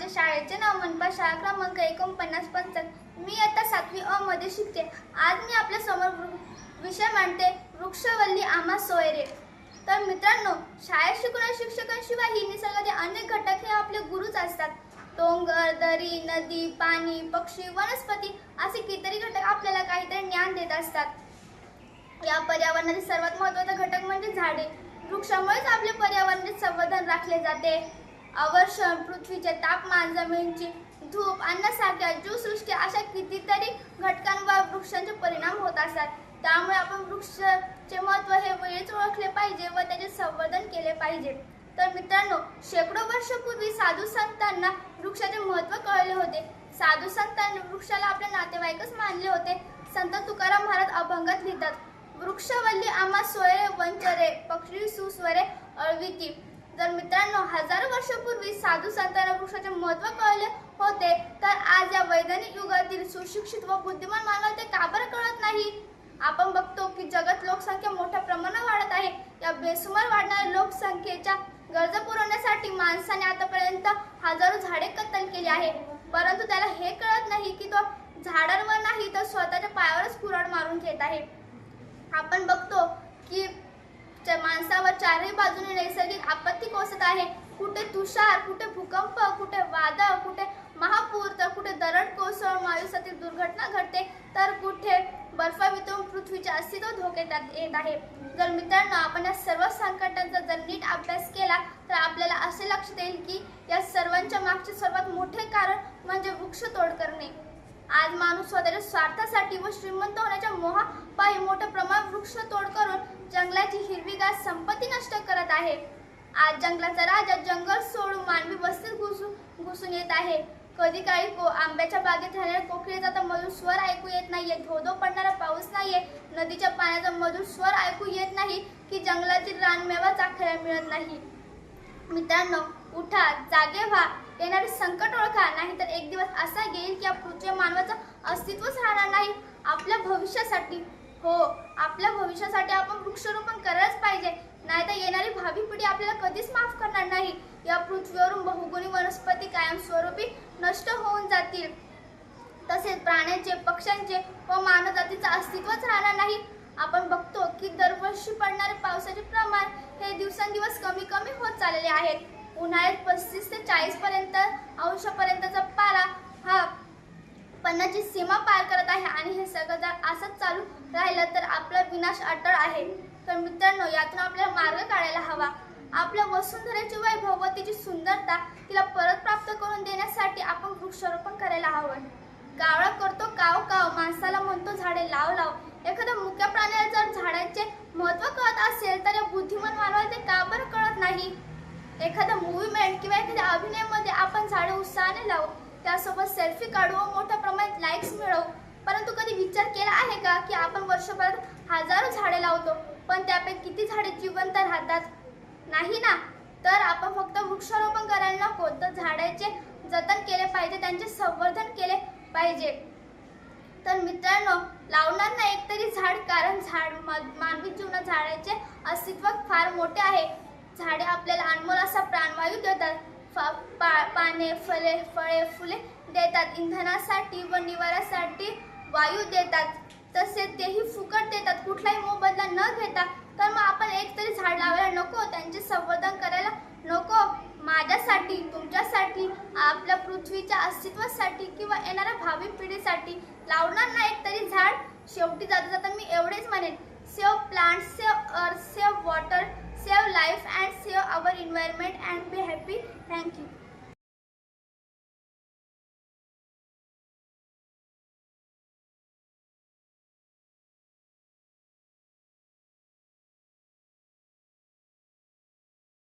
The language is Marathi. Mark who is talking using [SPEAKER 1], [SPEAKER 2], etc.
[SPEAKER 1] माझ्या शाळेचे नाव मनपा शाळा क्रमांक एकोणपन्नास पंचा मी आता सातवी अ मध्ये शिकते. आज मी आपल्यासमोर विषय मांडते वृक्षवल्ली आम्हा सोयरे. तर मित्रांनो शाळेत शिकणाऱ्या शिक्षकांशिवाय ही निसर्गाचे अनेक घटक हे आपले गुरुच असतात. डोंगर दरी नदी पाणी पक्षी वनस्पती असे कितीतरी घटक आपल्याला काहीतरी ज्ञान देत असतात. या पर्यावरणातील सर्वात महत्त्वाचा घटक म्हणजे झाडे. वृक्षामुळेच आपले पर्यावरण संवर्धन राखले जाते. अवर्षण पृथ्वीचे तापमान जमिनीची धूप अन्नसारख्या जीवसृष्टी अशा कितीतरी घटकांवर वृक्षांचे परिणाम होत असतात. त्यामुळे आपण वृक्षाचे महत्त्व हे वेळीच ओळखले पाहिजे व त्याचे संवर्धन केले पाहिजे. तर मित्रांनो शेकडो वर्षापूर्वी साधू संतांना वृक्षाचे महत्त्व कळले होते. साधू संतांनी वृक्षाला आपले नातेवाईकच मानले होते. संत तुकाराम महाराज अभंगात लिहितात वृक्षवल्ली आम्हा सोयरे वंचरे पक्षी सुस्वरे अळविती. जर मित्रांनो हजारो वर्षापूर्वी साधू संतांना वृक्षाचे महत्त्व कळले होते तर आज या वैज्ञानिक युगातील सुशिक्षित व बुद्धिमान मानवाला ते का बरं कळत नाही? आपण बघतो की जगात लोकसंख्या मोठ्या प्रमाणात वाढत आहे. या बेसुमार वाढणाऱ्या लोकसंख्येच्या गरजा पुरवण्यासाठी माणसाने आतापर्यंत हजारो झाडे कत्तल केली आहे परंतु त्याला हे कळत नाही की तो झाडांवर नाही तर स्वतःच्या पायावरच कुराड मारून घेत आहे. आपण बघतो की माणसावर चारही बाजूने नैसर्गिक आपत्ती कोसत आहे. कुठे तुषार कुठे भूकंप कुठे वादळ कुठे महापूर तर कुठे दरड कोसळ वायुसातील दुर्घटना घडते तर कुठे बर्फ वितळून पृथ्वीचे अस्तित्व धोक्यात येत आहे. जर मित्रांनो आपण या सर्व संकटांचा जर नीट अभ्यास केला तर आपल्याला असे लक्षात येईल की या सर्वांच्या मागचे सर्वात मोठे कारण म्हणजे वृक्षतोड करणे. आज माणूस स्वतःच्या स्वार्थासाठी व श्रीमंत होण्याच्या मोहापायी मोठ्या प्रमाणात वृक्ष तोड करून जंगलाची हिरवीगार संपत्ती नष्ट करत आहे. आज जंगलाचा राजा जंगल सोडून मानवी वस्तीत घुसून घुसून येत आहे. कधी काळी को आंब्याच्या बागेत राहणाऱ्या कोकिळेचा तर मधुर स्वर ऐकू येत नाहीये. धोधो पडणारा पाऊस नाहीये. नदीच्या पाण्याचा मधुर स्वर ऐकू येत नाही की जंगलातील रानमेवा चाखायला मिळत नाही. मित्रांनो उठा जागे व्हा. येणारे संकट ओळखा. नाहीतर एक दिवस असा येईल की या पृथ्वी मानवाचं अस्तित्वच राहणार नाही. आपल्या भविष्यासाठी हो आपल्या भविष्यासाठी आपण वृक्षारोपण करायलाच पाहिजे. नाहीतर येणारी भावी पिढी आपल्याला कधीच माफ करणार नाही. या पृथ्वीवरून बहुगुणी वनस्पती कायमस्वरूपी नष्ट होऊन जातील. तसेच प्राण्यांचे पक्ष्यांचे व मानवजातीचं अस्तित्वच राहणार नाही. आपण बघतो की दरवर्षी पडणारे पावसाचे प्रमाण हे दिवसेंदिवस कमी कमी होत चाललेले आहेत. उन्हाळ्यात पस्तीस ते चाळीस पर्यंत अंशापर्यंतचा पारा हा जी सीमा पार करत आहे आणि हे सगळं जर असंच चालू राहिलं तर आपला विनाश अटळ आहे. तर मित्रांनो यातून आपल्याला मार्ग काढायला हवा. आपल्या वसुंधरेची वैभव व तिची सुंदरता तिला परत प्राप्त करून देण्यासाठी आपण वृक्षारोपण करायला हवं. कावळा करतो काव काव माणसाला म्हणतो झाडे लाव लाव. एखाद्या मुक्या प्राण्याला जर झाडांचे महत्त्व कळत असेल तर या बुद्धिमान मानवाला ते का बरं कळत नाही? एखादा मुव्हीमेंट किंवा एखाद्या अभिनयामध्ये आपण झाडे उत्साहाने लावू. त्यासोबत सेल्फी काढू व मोठ्या प्रमाणात लाईक्स मिळवू. परंतु कधी विचार केला आहे का की आपण वर्षभरात हजारो झाडे लावतो पण त्यापैकी किती झाडे जिवंत राहतात? नाही ना? तर आपण फक्त वृक्षारोपण करायला नको. तर झाडाचे जतन केले पाहिजे त्यांचे संवर्धन केले पाहिजे. तर मित्रांनो लावणार ना एक तरी झाड कारण झाड मानवी जीवनात झाडाचे अस्तित्व फार मोठे आहे. झाडे आपल्याला अनमोल असा प्राणवायू देतात. पाने फळे फळे फुले देतात. इंधनासाठी व निवारासाठी वायू देतात. तसेच तेही फुकट देतात. कुठलाही मोबदला न घेता. तर मग आपण एक तरी झाड लावायला नको त्यांचे संवर्धन करायला नको. माझ्यासाठी तुमच्यासाठी आपल्या पृथ्वीच्या अस्तित्वासाठी किंवा येणाऱ्या भावी पिढीसाठी लावणार ना एक तरी झाड? शेवटी जाता जाता मी एवढेच म्हणेन. Save plant save earth save water environment and be happy. Thank you.